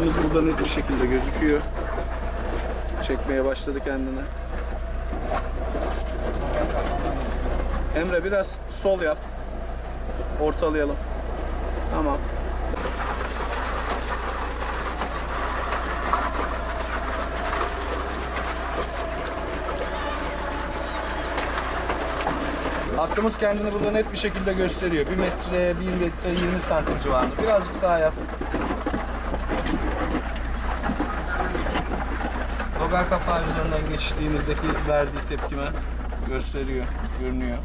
Hattımız burada net bir şekilde gözüküyor. Çekmeye başladı kendini. Emre biraz sol yap. Ortalayalım. Tamam. Hattımız kendini burada net bir şekilde gösteriyor. 1 metre, 1 metre 20 santim civarında. Birazcık sağa yap. Logar kapağı üzerinden geçtiğimizdeki verdiği tepkime gösteriyor, görünüyor.